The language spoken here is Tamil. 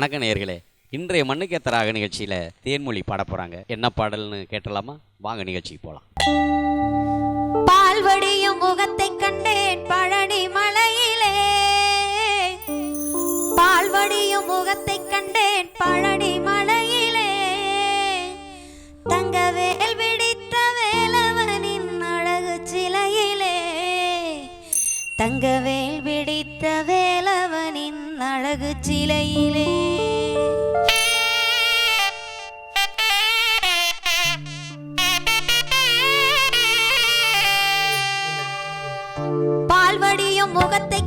வணக்க நேர்களே இன்றைய மண்ணுக்கேத்தராக நிகழ்ச்சியில் தேன்மொழி பாட போகிறாங்க என்ன பாடல்னு கேட்டலாமா? வாங்க நிகழ்ச்சிக்கு போகலாம் பால்வடியும் முகத்தை கண்டேன் பழனி மலையிலே. பால்வடியும் முகத்தை கண்டேன் பழனி மலையிலே. தங்கவேல் விடித்த வேலவனின் அழகு சிலையிலே. தங்கவேல் விடித்த அழகு சிலையிலே. பால்வடியும் முகத்தை